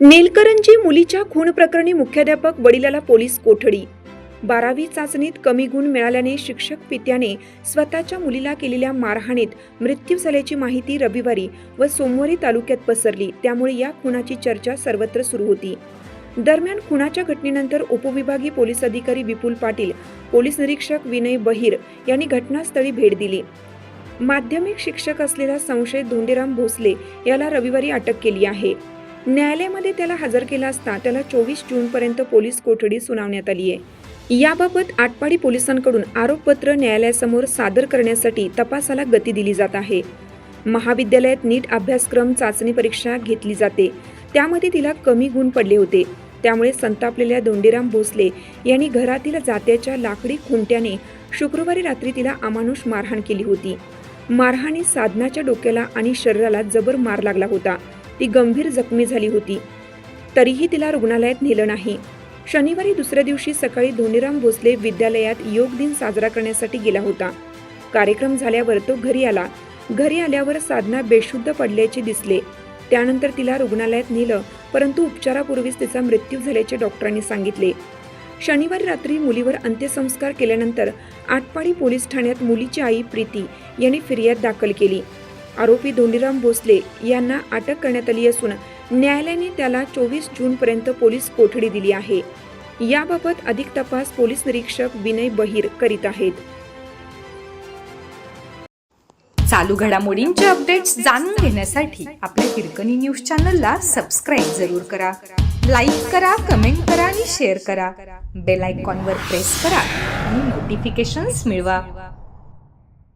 नेलकरंजी मुलीच्या खून प्रकरणी मुख्याध्यापक वडिलाला पोलीस कोठडी बारावी चाचणीत कमी गुण मिळाल्याने शिक्षक पित्याने स्वतःच्या मुलीला केलेल्या मारहाणीत मृत्यू झाल्याची माहिती रविवारी व सोमवारी तालुक्यात पसरली. त्यामुळे या खुनाची चर्चा सर्वत्र सुरू होती. दरम्यान खुनाच्या घटनेनंतर उपविभागीय पोलीस अधिकारी विपुल पाटील पोलीस निरीक्षक विनय बहिर यांनी घटनास्थळी भेट दिली. माध्यमिक शिक्षक असलेला संशयित धोंडीराम भोसले याला रविवारी अटक केली आहे. न्यायालयामध्ये त्याला हजर केला असता त्याला चोवीस जूनपर्यंत पोलीस कोठडी सुनावण्यात आली आहे याबाबत आटपाडी पोलिसांकडून आरोपपत्र न्यायालयासमोर सादर करण्यासाठी तपासाला गती दिली जात आहे. महाविद्यालयात नीट अभ्यासक्रम चाचणी परीक्षा घेतली जाते. त्यामध्ये तिला कमी गुण पडले होते. त्यामुळे संतापलेल्या दोंडीराम भोसले यांनी घरातील जात्याच्या लाकडी खुंट्याने शुक्रवारी रात्री तिला अमानुष मारहाण केली होती. मारहाणी साधनाच्या डोक्याला आणि शरीराला जबर मार लागला होता. ती गंभीर जखमी झाली होती. तरीही तिला रुग्णालयात नेलं नाही. शनिवारी दुसऱ्या दिवशी सकाळी धोनीराम भोसले विद्यालयात योग दिन साजरा करण्यासाठी गेला होता. कार्यक्रम झाल्यावर तो घरी आला. घरी आल्यावर साधना बेशुद्ध पडल्याचे दिसले. त्यानंतर तिला रुग्णालयात नेलं परंतु उपचारापूर्वीच तिचा मृत्यू झाल्याचे डॉक्टरांनी सांगितले. शनिवारी रात्री मुलीवर अंत्यसंस्कार केल्यानंतर आटपाडी पोलीस ठाण्यात मुलीची आई प्रीती यांनी फिर्याद दाखल केली. आरोपी धोंडीराम भोसले यांना अटक करण्यात आली असून न्यायालयाने त्याला चोवीस जूनपर्यंत पोलीस कोठडी दिली आहे. याबाबत अधिक तपास पोलीस निरीक्षक विनय बहिर करीत आहेत. चालू घडामोडींचे अपडेट्स जाणून घेण्यासाठी आपल्या हिरकणी न्यूज चॅनलला सबस्क्राईब जरूर करा. लाईक करा कमेंट करा आणि शेअर करा. बेल आयकॉनवर प्रेस करा आणि नोटिफिकेशन्स मिळवा.